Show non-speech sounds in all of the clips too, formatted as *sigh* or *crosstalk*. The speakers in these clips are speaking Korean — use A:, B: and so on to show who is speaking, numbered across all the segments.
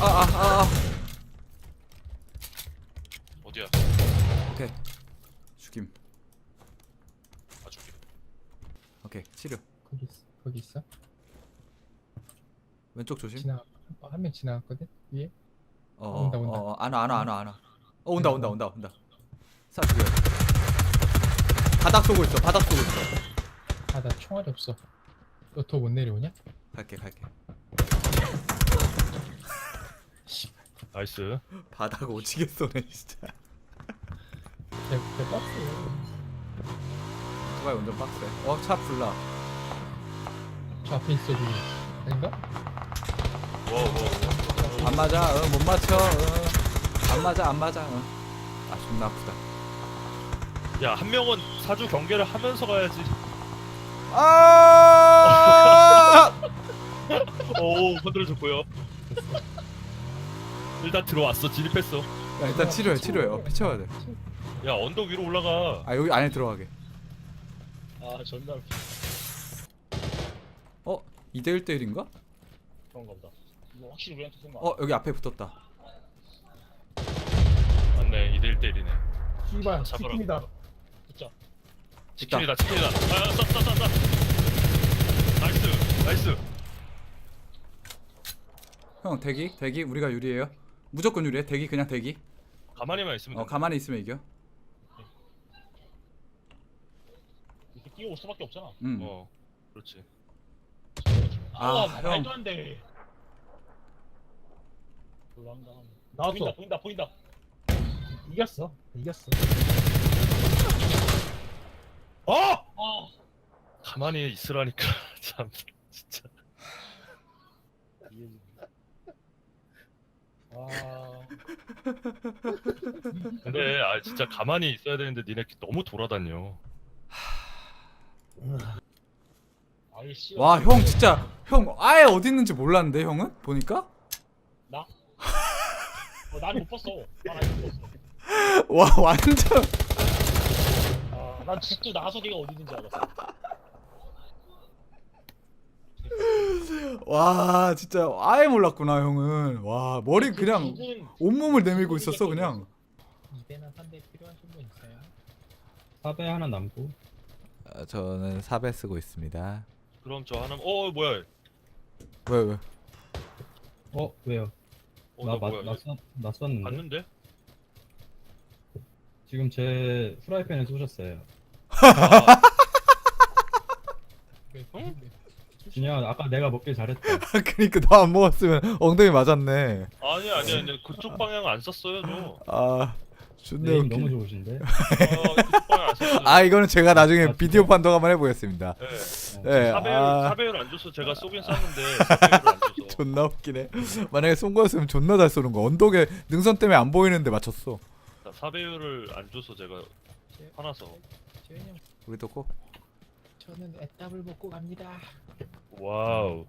A: 아, 아, 아. 어디야? 오케이. 죽임.
B: 아 저기.
A: 오케이. 치료.
C: 거기 있어. 거기 있어?
A: 왼쪽 조심.
C: 지나 한 명 지나갔거든. 위에.
A: 어, 어,
C: 온다, 온다.
A: 어, 어 안 와, 안 와, 안 와, 안 와. 어, 온다, 온다, 온다, 온다. 사 죽여. 바닥 쏘고 있어. 바닥 쏘고 있어.
C: 아 나 총알 없어. 너 더 못 내려오냐?
A: 갈게, 갈게.
B: 나이스.
A: 바닥 오지게 쏘네 진짜
C: 내, 내 박스.
A: 오토바이 운전 빡세 어차 불나
C: 저 앞에 있어도 아닌가?
B: 와우 와우.
A: 안 맞아 어, 못 맞춰 어. 안 맞아 안 맞아 어. 아 존나 아프다
B: 야한 명은 사주 경계를 하면서 가야지.
A: 아 *laughs*
B: 오 흔들어졌고요. 일단 들어왔어 진입했어.
A: 야, 일단 치료해 치료해 어, 피 채워야 돼아
B: 야 언덕 위로 올라가.
A: 여기 안에 들어가게
B: 아 존나
A: 어? 2대 1대 1인가?
B: 그런가 보다. 이거 확실히 우리한테 생각.
A: 어 여기 앞에 붙었다
B: 맞네 2대1 때리네.
C: 씨발
B: 잡으라고.
C: 치킨이다.
B: 진짜. 치킨이다 치킨이다. 아 쏴쏴쏴 쏴. 나이스 나이스.
A: 형 대기 대기 우리가 유리해요 무조건 유리해 대기 그냥 대기
B: 가만히만 있으면
A: 어
B: 돼.
A: 가만히 있으면 이겨
D: 이렇게 뛰어올 수밖에 없잖아.
B: 응어 그렇지.
A: 아,
D: 아,
A: 형.
D: 말도 안 돼. 불안감.
C: 나왔어.
D: 보인다, 보인다, 보인다.
C: 이겼어. 이겼어.
B: 어!
D: 아,
B: 가만히 있으라니까 *laughs* 참 진짜.
D: 아,
B: 근데 아 진짜 가만히 있어야 되는데 니네 너무 돌아다녀.
D: 아이 씨.
A: 와 형 진짜 형 아예 어디 있는지 몰랐는데 형은 보니까
D: 나? 어, 나는 못 봤어. 난 아직 못 봤어.
A: 와 완전
D: 아, 난 집도 나가서 걔가 어디 있는지 알았어.
A: 와 진짜 아예 몰랐구나 형은 와 머리 그냥 온몸을 내밀고 있었어 그냥
C: 2대나 3대 필요하신 분 있어요?
E: 사배 하나 남고
A: 아, 저는 4배 쓰고 있습니다
B: 그럼 저 하나 어 뭐야?
A: 왜 왜?
E: 어 왜요?
B: 어,
E: 나,
B: 나
E: 나,
B: 뭐야?
E: 나, 쐈는데
B: 봤는데?
E: 지금 제 프라이팬에 쏘셨어요 *laughs*
B: 아,
C: 왜,
B: 응?
C: 왜,
E: 준영아 아까 내가 먹길 잘했다 *laughs*
A: 그니까 너안 먹었으면 엉덩이 맞았네
B: 아니 아니 아니 그쪽 방향 안 썼어요 저.
A: 아 존나
E: 네임
A: 웃기네
E: 너무 좋으신데 *laughs*
B: 아, 그쪽 방향 안 썼어요.
A: 아 이거는 제가 나중에
E: 아,
A: 비디오? 판독 한번 해보겠습니다
B: 네.
A: 네,
B: 사배율
A: 아
B: 사배율 안 줘서 제가 쏘긴 쐈는데 안 줘서. *laughs*
A: 존나 웃기네 만약에 쏜 거였으면 존나 잘 쏘는 거 언덕에 능선 때문에 안 보이는데 맞췄어
B: 자, 사배율을 안 줘서 제가 화나서.
C: 재현이 형
A: 우리 도고
C: 저는 애답을 먹고 갑니다.
B: 와우.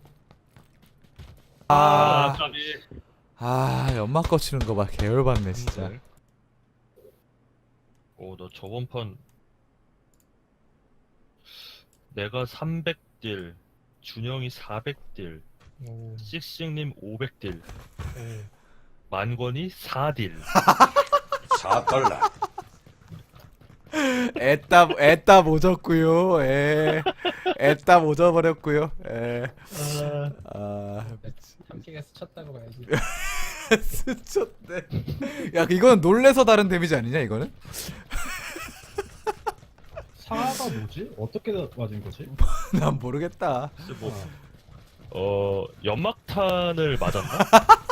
A: 아,
B: 까비.
A: 아 연막 거치는 거 봐 개열받네 진짜
B: 오, 나 저번 판 내가 300딜, 준영이 400딜,
C: 오.
B: 씩씩님 500딜, 만권이 4딜.
A: 애따 애따 오졌고요 에 애따 오져버렸고요 에아
C: 함께가 스쳤다고 봐야지. *laughs*
A: 스쳤네 야 이거는 놀래서 다른 데미지 아니냐 이거는 *laughs*
E: 사가 뭐지? 어떻게 맞은 거지?
A: 난 모르겠다
B: 글쎄 뭐, 어, 연막탄을 맞았나? *laughs*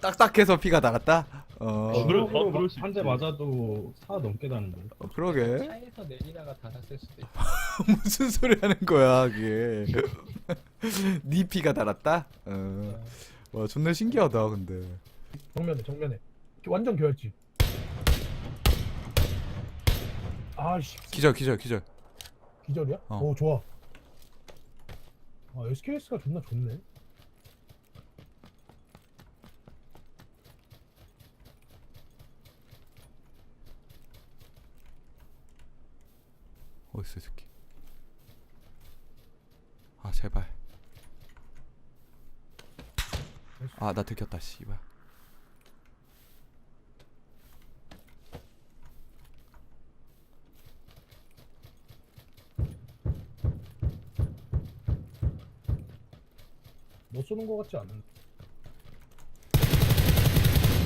A: 딱딱해서 피가 나갔다 어,
B: 어, 그럴- 어, 그럴 수
E: 한대
B: 있지.
E: 맞아도 사 넘게 다는데.
A: 어, 그러게.
C: 차에서 내리다가 닿았을 수도 있고. *laughs*
A: 무슨 소리 하는 거야 그게. *laughs* 네 피가 달았다? 어. 와 존나 신기하다 근데.
F: 정면에 정면에. 완전 교활지. 아씨.
A: 기절 기절 기절.
F: 기절이야?
A: 어.
F: 오 좋아. 아 SKS가 존나 좋네
A: 어딨어 이 새끼. 아 제발. 아 나 들켰다 씨발.
F: 못 쏘는 거 같지 않은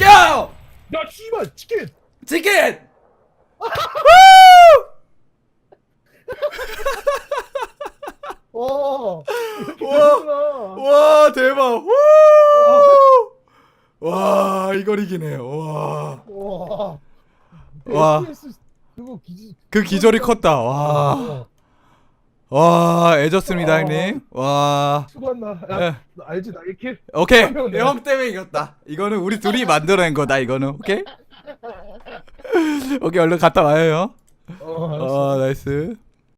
A: 야!
F: 야 씨발 치킨!
A: 치킨! *laughs* *laughs*
F: 와.
A: 와, 와 대박! 우! 와 이걸 이기네. 와,
F: 와.
A: 와.
F: SKS 그거 기지.
A: 그 기절이 컸다. 와,
F: 어,
A: 와 애졌습니다
F: 어.
A: 형님. 와,
F: 수고한다.
A: 예.
F: 야, 너 알지 나 이렇게.
A: 오케이
F: 한 명은
A: 형 때문에 이겼다. 이거는 우리 둘이 만들어낸 거다. 이거는 오케이. *laughs* 오케이 얼른 갔다 와요 형.
F: 어.
A: 아 나이스.